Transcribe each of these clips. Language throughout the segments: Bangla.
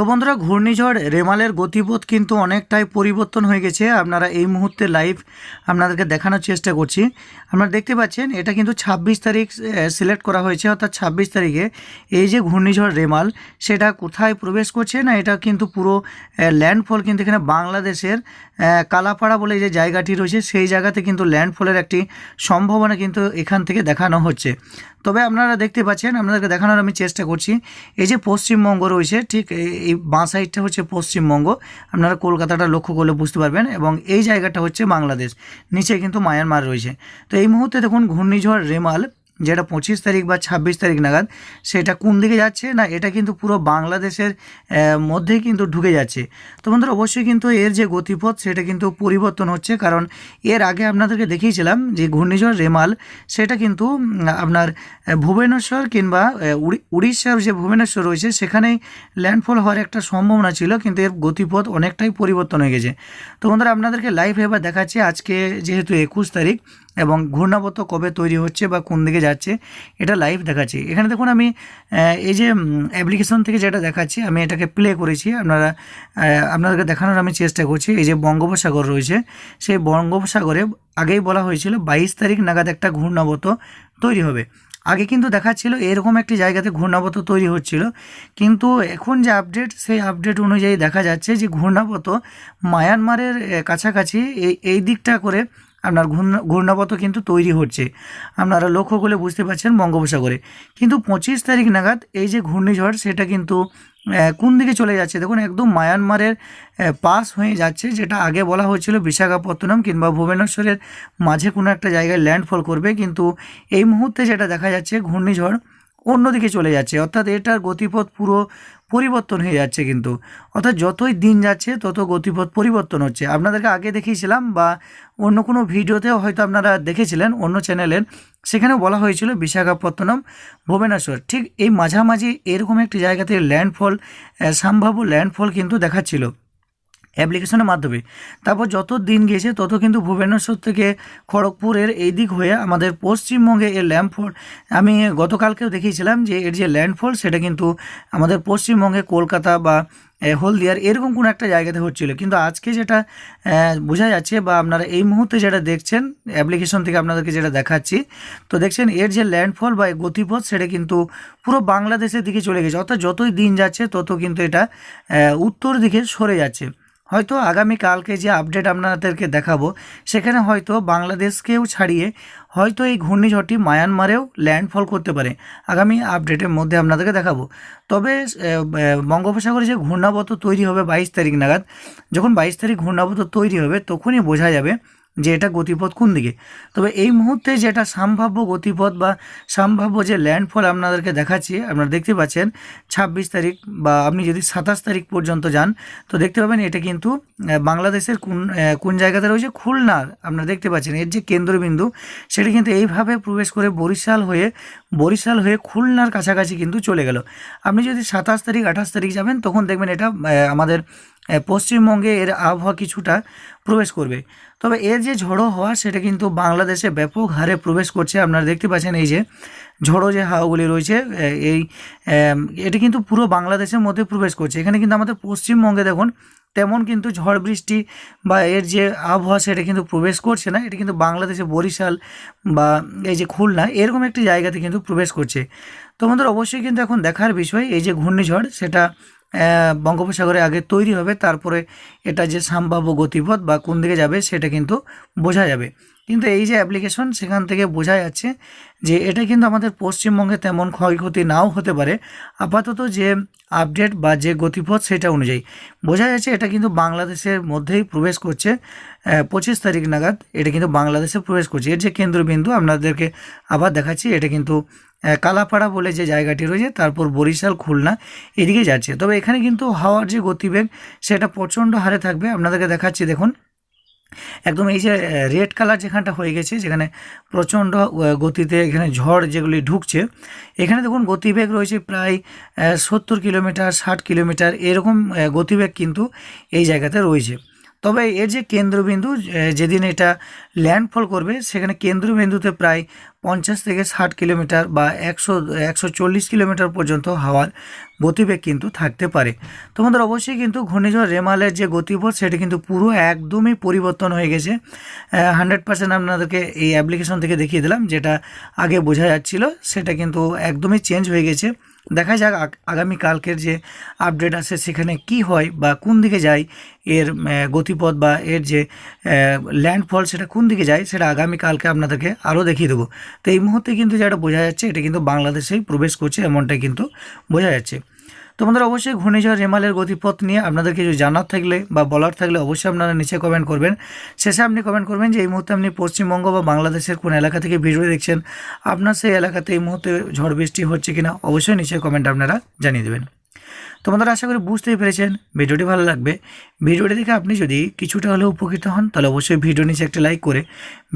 তো বন্ধুরা, ঘূর্ণিঝড় রেমালের গতিপথ কিন্তু অনেকটাই পরিবর্তন হয়ে গেছে। আপনারা এই মুহূর্তে লাইভ আপনাদেরকে দেখানোর চেষ্টা করছি। আপনারা দেখতে পাচ্ছেন, এটা কিন্তু ছাব্বিশ তারিখ সিলেক্ট করা হয়েছে, অর্থাৎ ছাব্বিশ তারিখে এই যে ঘূর্ণিঝড় রেমাল, সেটা কোথায় প্রবেশ করছে না, এটা কিন্তু পুরো ল্যান্ডফল কিন্তু এখানে বাংলাদেশের কালাপাড়া বলে যে জায়গাটি রয়েছে, সেই জায়গাতে কিন্তু ল্যান্ডফলের একটি সম্ভাবনা কিন্তু এখান থেকে দেখানো হচ্ছে। তবে আপনারা দেখতে পাচ্ছেন, আপনাদেরকে দেখানোর আমি চেষ্টা করছি। এই যে পশ্চিমবঙ্গ রয়েছে, ঠিক এই- বাঁ সাইডটা হচ্ছে পশ্চিমবঙ্গ। আপনারা কলকাতাটা লক্ষ্য করলে বুঝতে পারবেন এবং এই জায়গাটা হচ্ছে বাংলাদেশ। নিচে কিন্তু মায়ানমার রয়েছে। তো এই মুহূর্তে দেখুন ঘূর্ণিঝড় রেমাল যেটা পঁচিশ তারিখ বা ছাব্বিশ তারিখ নাগাদ সেটা কোন দিকে যাচ্ছে না এটা কিন্তু পুরো বাংলাদেশের আহ, মধ্যেই কিন্তু ঢুকে যাচ্ছে। তো বন্ধুরা অবশ্যই কিন্তু এর যে গতিপথ সেটা কিন্তু পরিবর্তন হচ্ছে। কারণ এর আগে আপনাদেরকে দেখিয়েছিলাম যে ঘূর্ণিঝড় রেমাল সেটা কিন্তু আপনার ভুবনেশ্বর কিংবা উড়িষ্যার যে ভুবনেশ্বর রয়েছে সেখানেই ল্যান্ডফল হওয়ার একটা সম্ভাবনা ছিল কিন্তু এর গতিপথ অনেকটাই পরিবর্তন হয়ে গেছে। তো বন্ধুরা আপনাদেরকে লাইভ এবার দেখাচ্ছি। আজকে যেহেতু একুশ তারিখ এবং ঘূর্ণাবর্ত কবে তৈরি হচ্ছে বা কোন দিকে যাচ্ছে, এটা লাইভ দেখাচ্ছি। এখানে দেখুন আমি এই যে অ্যাপ্লিকেশন থেকে যেটা দেখাচ্ছি, আমি এটাকে প্লে করেছি। আপনারা আপনাদেরকে দেখানোর আমি চেষ্টা করছি। এই যে বঙ্গোপসাগর রয়েছে, সেই বঙ্গোপসাগরে আগেই বলা হয়েছিল বাইশ তারিখ নাগাদ একটা ঘূর্ণাবর্ত তৈরি হবে। আগে কিন্তু দেখাচ্ছিল এরকম একটি জায়গাতে ঘূর্ণাবর্ত তৈরি হচ্ছিল, কিন্তু এখন যে আপডেট সেই আপডেট অনুযায়ী দেখা যাচ্ছে যে ঘূর্ণাবর্ত মায়ানমারের কাছাকাছি এই এই দিকটা করে আপনার ঘূর্ণা ঘূর্ণাবর্ত কিন্তু তৈরি হচ্ছে। আপনারা লক্ষ্য করলে বুঝতে পারছেন বঙ্গোপসাগরে। কিন্তু পঁচিশ তারিখ নাগাদ এই যে ঘূর্ণিঝড়, সেটা কিন্তু কোন দিকে চলে যাচ্ছে? দেখুন, একদম মায়ানমারের পাস হয়ে যাচ্ছে, যেটা আগে বলা হয়েছিল বিশাখাপত্তনম কিংবা ভুবনেশ্বরের মাঝে কোনো একটা জায়গায় ল্যান্ডফল করবে। কিন্তু এই মুহূর্তে যেটা দেখা যাচ্ছে, ঘূর্ণিঝড় অন্যদিকে চলে যাচ্ছে। অর্থাৎ এটার গতিপথ পুরো পরিবর্তন হয়ে যাচ্ছে কিন্তু। অর্থাৎ যতই দিন যাচ্ছে, তত গতিপথ পরিবর্তন হচ্ছে। আপনাদেরকে আগে দেখিয়েছিলাম বা অন্য কোনো ভিডিওতেও হয়তো আপনারা দেখেছিলেন, অন্য চ্যানেলের। সেখানেও বলা হয়েছিল বিশাখাপত্তনম, ভুবনেশ্বর। ঠিক এই মাঝামাঝি এরকম একটি জায়গাতে ল্যান্ডফল সম্ভাব্য ল্যান্ডফল কিন্তু দেখাচ্ছিল। অ্যাপ্লিকেশনের মাধ্যমে। তারপর যত দিন গেছে তত কিন্তু ভুবনেশ্বর থেকে খড়গপুরের এই দিক হয়ে আমাদের পশ্চিমবঙ্গে এর ল্যান্ডফল আমি গতকালকেও দেখিয়েছিলাম যে এর যে ল্যান্ডফল সেটা কিন্তু আমাদের পশ্চিমবঙ্গে কলকাতা বা হলদিয়ার এরকম কোনো একটা জায়গাতে হচ্ছিল। কিন্তু আজকে যেটা বোঝা যাচ্ছে বা আপনারা এই মুহূর্তে যেটা দেখছেন, অ্যাপ্লিকেশন থেকে আপনাদেরকে যেটা দেখাচ্ছি, তো দেখছেন এর যে ল্যান্ডফল বা গতিপথ, সেটা কিন্তু পুরো বাংলাদেশের দিকে চলে গেছে। অর্থাৎ যতই দিন যাচ্ছে, তত কিন্তু এটা উত্তর দিকে সরে যাচ্ছে। হয়তো আগামীকালকে যে আপডেট আপনাদেরকে দেখাবো, সেখানে হয়তো বাংলাদেশকেও ছাড়িয়ে হয়তো এই ঘূর্ণিঝড়টি মায়ানমারেও ল্যান্ডফল করতে পারে। আগামী আপডেটের মধ্যে আপনাদেরকে দেখাবো। তবে বঙ্গোপসাগরে যে ঘূর্ণাবর্ত তৈরি হবে বাইশ তারিখ নাগাদ, যখন বাইশ তারিখ ঘূর্ণাবর্ত তৈরি হবে, তখনই বোঝা যাবে যে এটা গতিপথ কোন দিকে? তবে এই মুহূর্তে যেটা সম্ভাব্য গতিপথ বা সম্ভাব্য যে ল্যান্ডফল আপনাদেরকে দেখাচ্ছি, আপনারা দেখতে পাচ্ছেন ছাব্বিশ তারিখ বা আপনি যদি সাতাশ তারিখ পর্যন্ত যান, তো দেখতে পাবেন এটা কিন্তু বাংলাদেশের কোন কোন জায়গাতে রয়েছে? খুলনার আপনারা দেখতে পাচ্ছেন। এর যে কেন্দ্রবিন্দু, সেটা কিন্তু এইভাবে প্রবেশ করে বরিশাল হয়ে বরিশাল হয়ে খুলনার কাছাকাছি কিন্তু চলে গেল। আপনি যদি সাতাশ তারিখ, আঠাশ তারিখ যাবেন, তখন দেখবেন এটা আমাদের পশ্চিমবঙ্গে এর আবহাওয়া কিছুটা প্রবেশ করবে। তবে এর যে ঝড়ো হওয়া, সেটা কিন্তু বাংলাদেশে ব্যাপক হারে প্রবেশ করছে। আপনারা দেখতে পাচ্ছেন এই যে ঝড়ো যে হাওয়াগুলি রয়েছে এই এটি কিন্তু পুরো বাংলাদেশের মধ্যে প্রবেশ করছে। এখানে কিন্তু আমাদের পশ্চিমবঙ্গে দেখুন, তেমন কিন্তু ঝড় বৃষ্টি বা এর যে আবহাওয়া সেটা কিন্তু প্রবেশ করছে না। এটা কিন্তু বাংলাদেশে বরিশাল বা এই যে খুলনা, এরকম একটি জায়গাতে কিন্তু প্রবেশ করছে। তো আমাদের অবশ্যই কিন্তু এখন দেখার বিষয়, এই যে ঘূর্ণিঝড়, সেটা বঙ্গোপসাগরে আগে তৈরি হবে, তারপরে এটা যে সম্ভাব্য গতিপথ বা কোন দিকে যাবে সেটা কিন্তু বোঝা যাবে। কিন্তু এই যে অ্যাপ্লিকেশন সেখান থেকে বোঝা যাচ্ছে যে এটা কিন্তু আমাদের পশ্চিমবঙ্গে তেমন ক্ষয়ক্ষতি নাও হতে পারে। আপাতত যে আপডেট বা যে গতিপথ সেটা অনুযায়ী। বোঝা যাচ্ছে এটা কিন্তু বাংলাদেশের মধ্যেই প্রবেশ করছে। পঁচিশ তারিখ নাগাদ এটা কিন্তু বাংলাদেশে প্রবেশ করছে। এর যে কেন্দ্রবিন্দু আপনাদেরকে আবার দেখাচ্ছি, এটা কিন্তু কালাপাড়া বলে যে জায়গাটি রয়েছে, তারপর বরিশাল, খুলনা এদিকে যাচ্ছে। তবে এখানে কিন্তু হাওয়ার যে গতিবেগ, সেটা প্রচণ্ড হারে থাকবে। আপনাদেরকে দেখাচ্ছি, দেখুন। একদম এই যে রেড কালার যেখানটা হয়ে গেছে, যেখানে প্রচণ্ড গতিতে এখানে ঝড় যেগুলি ঢুকছে, এখানে দেখুন গতিবেগ রয়েছে প্রায় সত্তর কিলোমিটার, ষাট কিলোমিটার, এরকম গতিবেগ কিন্তু এই জায়গাতে রয়েছে। তবে এর যে কেন্দ্রবিন্দু যেদিন এটা ল্যান্ডফল করবে, সেখানে কেন্দ্রবিন্দুতে প্রায় পঞ্চাশ থেকে ষাট কিলোমিটার বা একশো একশো চল্লিশ কিলোমিটার পর্যন্ত হাওয়ার গতিবেগ কিন্তু থাকতে পারে। তোমাদের অবশ্যই কিন্তু ঘূর্ণিঝড় রেমালের যে গতিপথ, সেটা কিন্তু পুরো একদমই পরিবর্তন হয়ে গেছে। হান্ড্রেড পার্সেন্ট আপনাদেরকে এই অ্যাপ্লিকেশন থেকে দেখিয়ে দিলাম, যেটা আগে বোঝা যাচ্ছিল, সেটা কিন্তু একদমই চেঞ্জ হয়ে গেছে। দেখা যাক আগ- আগামীকালকের যে আপডেট আছে সেখানে কি হয় বা কোন দিকে যায় এর গতিপথ বা এর যে ল্যান্ডফল সেটা কোন দিকে যায় সেটা আগামীকালকে আপনাদেরকে আরও দেখিয়ে দেবো। তো এই মুহূর্তে কিন্তু যেটা বোঝা যাচ্ছে এটা কিন্তু বাংলাদেশেই প্রবেশ করছে এমনটাই কিন্তু বোঝা যাচ্ছে। তোমাদের অবশ্যই ঘূর্ণিঝড় রেমালের গতিপথ নিয়ে আপনাদের কিছু জানার থাকলে বা বলার থাকলে অবশ্যই আপনারা নিচে কমেন্ট করবেন। শেষে আপনি কমেন্ট করবেন যে এই মুহূর্তে আপনি পশ্চিমবঙ্গ বা বাংলাদেশের কোন এলাকা থেকে ভিডিও দেখছেন? আপনার সেই এলাকাতে এই মুহূর্তে ঝড় বৃষ্টি হচ্ছে কিনা অবশ্যই নিচে কমেন্ট আপনারা জানিয়ে দেবেন। তোমাদের আশা করি বুঝতেই পেরেছেন, ভিডিওটি ভালো লাগবে। ভিডিওটি দেখে আপনি যদি কিছুটা হলেও উপকৃত হন, তাহলে অবশ্যই ভিডিও নিচে একটা লাইক করে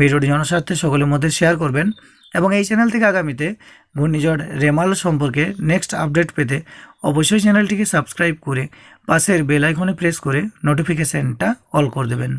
ভিডিওটি জনস্বার্থে সকলের মধ্যে শেয়ার করবেন। এবং এই চ্যানেল থেকে আগামীতে ঘূর্ণিঝড় রেমাল সম্পর্কে নেক্সট আপডেট পেতে অবশ্যই চ্যানেলটিকে সাবস্ক্রাইব করে পাশের বেল আইকনে প্রেস করে নোটিফিকেশানটা অল করে দেবেন।